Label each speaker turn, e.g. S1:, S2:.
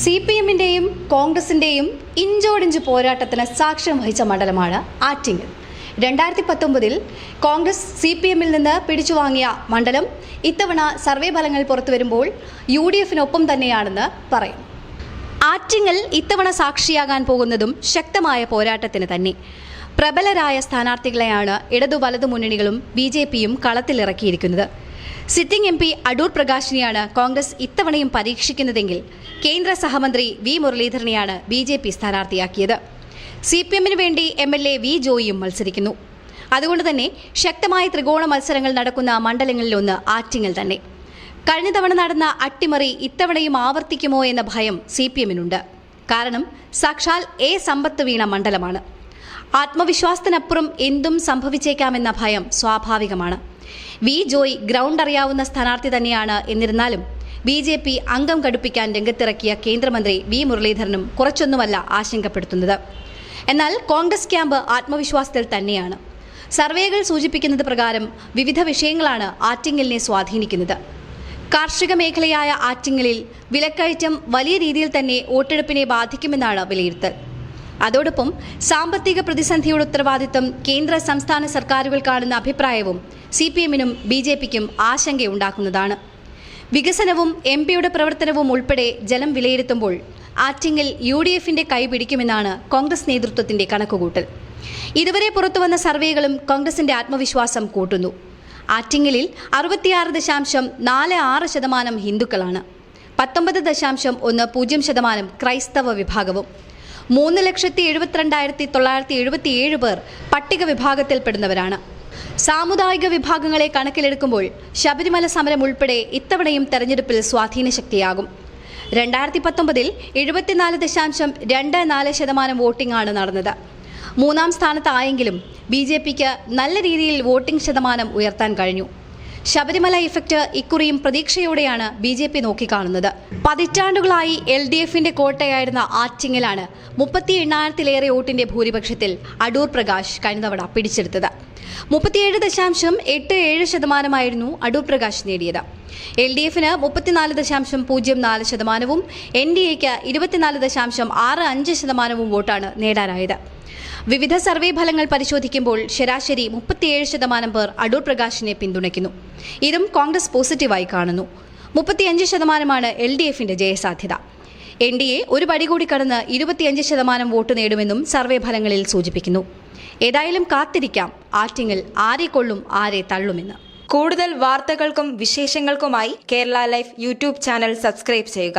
S1: C P എമ്മിന്റെയും കോൺഗ്രസിന്റെയും ഇഞ്ചോടിഞ്ച് പോരാട്ടത്തിന് സാക്ഷ്യം വഹിച്ച മണ്ഡലമാണ് ആറ്റിങ്ങൽ. രണ്ടായിരത്തി പത്തൊമ്പതിൽ കോൺഗ്രസ് സി പി എമ്മിൽ നിന്ന് പിടിച്ചുവാങ്ങിയ മണ്ഡലം ഇത്തവണ സർവേ ഫലങ്ങൾ പുറത്തു വരുമ്പോൾ യു ഡി എഫിനൊപ്പം തന്നെയാണെന്ന് പറയും. ആറ്റിങ്ങൽ ഇത്തവണ സാക്ഷിയാകാൻ പോകുന്നതും ശക്തമായ പോരാട്ടത്തിന് തന്നെ. പ്രബലരായ സ്ഥാനാർത്ഥികളെയാണ് ഇടതു വലതു മുന്നണികളും ബി ജെ പിയും കളത്തിലിറക്കിയിരിക്കുന്നത്. സിറ്റിംഗ് എം പി അടൂർ പ്രകാശിനെയാണ് കോൺഗ്രസ് ഇത്തവണയും പരീക്ഷിക്കുന്നതെങ്കിൽ കേന്ദ്ര സഹമന്ത്രി വി മുരളീധരനെയാണ് ബി ജെ പി സ്ഥാനാർത്ഥിയാക്കിയത്. സി പി എമ്മിന് വേണ്ടി എം എൽ എ വി ജോയിയും മത്സരിക്കുന്നു. അതുകൊണ്ട് തന്നെ ശക്തമായ ത്രികോണ മത്സരങ്ങൾ നടക്കുന്ന മണ്ഡലങ്ങളിലൊന്ന് ആറ്റിങ്ങൽ തന്നെ. കഴിഞ്ഞ തവണ നടന്ന അട്ടിമറി ഇത്തവണയും ആവർത്തിക്കുമോ എന്ന ഭയം സി പി എമ്മിനുണ്ട്. കാരണം സാക്ഷാൽ എ സമ്പത്ത് വീണ മണ്ഡലമാണ്. ആത്മവിശ്വാസത്തിനപ്പുറം എന്തും സംഭവിച്ചേക്കാമെന്ന ഭയം സ്വാഭാവികമാണ്. വി ജോയ് ഗ്രൗണ്ട് അറിയാവുന്ന സ്ഥാനാർത്ഥി തന്നെയാണ് എന്നിരുന്നാലും ബി ജെ പി അംഗം കടുപ്പിക്കാൻ രംഗത്തിറക്കിയ കേന്ദ്രമന്ത്രി വി മുരളീധരനും കുറച്ചൊന്നുമല്ല ആശങ്കപ്പെടുത്തുന്നത്. എന്നാൽ കോൺഗ്രസ് ക്യാമ്പ് ആത്മവിശ്വാസത്തിൽ തന്നെയാണ്. സർവേകൾ സൂചിപ്പിക്കുന്നത് പ്രകാരം വിവിധ വിഷയങ്ങളാണ് ആറ്റിങ്ങലിനെ സ്വാധീനിക്കുന്നത്. കാർഷിക മേഖലയായ ആറ്റിങ്ങലിൽ വിലക്കയറ്റം വലിയ രീതിയിൽ തന്നെ വോട്ടെടുപ്പിനെ ബാധിക്കുമെന്നാണ് വിലയിരുത്തൽ. അതോടൊപ്പം സാമ്പത്തിക പ്രതിസന്ധിയുടെ ഉത്തരവാദിത്തം കേന്ദ്ര സംസ്ഥാന സർക്കാരുകൾക്കാണെന്ന അഭിപ്രായവും സി പി എമ്മിനും ബി ജെ പിക്കും ആശങ്കയുണ്ടാക്കുന്നതാണ്. വികസനവും എം പിയുടെ പ്രവർത്തനവും ഉൾപ്പെടെ ജലം വിലയിരുത്തുമ്പോൾ ആറ്റിങ്ങിൽ യു ഡി എഫിന്റെ കൈ പിടിക്കുമെന്നാണ് കോൺഗ്രസ് നേതൃത്വത്തിന്റെ കണക്കുകൂട്ടൽ. ഇതുവരെ പുറത്തുവന്ന സർവേകളും കോൺഗ്രസിന്റെ ആത്മവിശ്വാസം കൂട്ടുന്നു. ആറ്റിങ്ങലിൽ അറുപത്തിയാറ് ദശാംശം നാല് ആറ് ശതമാനം ഹിന്ദുക്കളാണ്. പത്തൊമ്പത് ദശാംശം ഒന്ന് പൂജ്യം ശതമാനം ക്രൈസ്തവ വിഭാഗവും. മൂന്ന് ലക്ഷത്തി എഴുപത്തിരണ്ടായിരത്തി തൊള്ളായിരത്തി എഴുപത്തിയേഴ് പേർ പട്ടിക വിഭാഗത്തിൽപ്പെടുന്നവരാണ് സാമുദായിക വിഭാഗങ്ങളെ കണക്കിലെടുക്കുമ്പോൾ ശബരിമല സമരം ഉൾപ്പെടെ ഇത്തവണയും തെരഞ്ഞെടുപ്പിൽ സ്വാധീന ശക്തിയാകും. രണ്ടായിരത്തി പത്തൊമ്പതിൽ എഴുപത്തിനാല് ദശാംശം രണ്ട് നാല് ശതമാനം വോട്ടിംഗാണ് നടന്നത്. മൂന്നാം സ്ഥാനത്തായെങ്കിലും ബി ജെ പിക്ക് നല്ല രീതിയിൽ വോട്ടിംഗ് ശതമാനം ഉയർത്താൻ കഴിഞ്ഞു. ശബരിമല ഇഫക്റ്റ് ഇക്കുറിയും പ്രതീക്ഷയോടെയാണ് ബി ജെ പി നോക്കിക്കാണുന്നത്. പതിറ്റാണ്ടുകളായി എൽ ഡി എഫിന്റെ കോട്ടയായിരുന്ന ആറ്റിങ്ങലാണ് മുപ്പത്തി എണ്ണായിരത്തിലേറെ വോട്ടിന്റെ ഭൂരിപക്ഷത്തിൽ അടൂർ പ്രകാശ് കഴിഞ്ഞ തവണ പിടിച്ചെടുത്തത്. മുപ്പത്തിയേഴ് ദശാംശം എട്ട് ഏഴ് ശതമാനമായിരുന്നു അടൂർ പ്രകാശ് നേടിയത്. എൽ ഡി എഫിന് മുപ്പത്തിനാല് ദശാംശം പൂജ്യം നാല് ശതമാനവും എൻ ഡി എക്ക് ഇരുപത്തിനാല് ദശാംശം ആറ് അഞ്ച് ശതമാനവും വോട്ടാണ് നേടാനായത്. വിവിധ സർവേ ഫലങ്ങൾ പരിശോധിക്കുമ്പോൾ ശരാശരി മുപ്പത്തിയേഴ് ശതമാനം പേർ അടൂർ പ്രകാശിനെ പിന്തുണയ്ക്കുന്നു. ഇതും കോൺഗ്രസ് പോസിറ്റീവായി കാണുന്നു. മുപ്പത്തിയഞ്ച് ശതമാനമാണ് എൽ ഡി എഫിന്റെ ജയസാധ്യത. എൻ ഡി എ ഒരു പടി കൂടി കടന്ന് ഇരുപത്തിയഞ്ച് ശതമാനം വോട്ട് നേടുമെന്നും സർവേ ഫലങ്ങളിൽ സൂചിപ്പിക്കുന്നു. ഏതായാലും കാത്തിരിക്കാം ആറ്റിങ്ങൽ ആരെ കൊള്ളും ആരെ തള്ളുമെന്ന്.
S2: കൂടുതൽ വാർത്തകൾക്കും വിശേഷങ്ങൾക്കുമായി Kerala life YouTube channel subscribe ചെയ്യുക.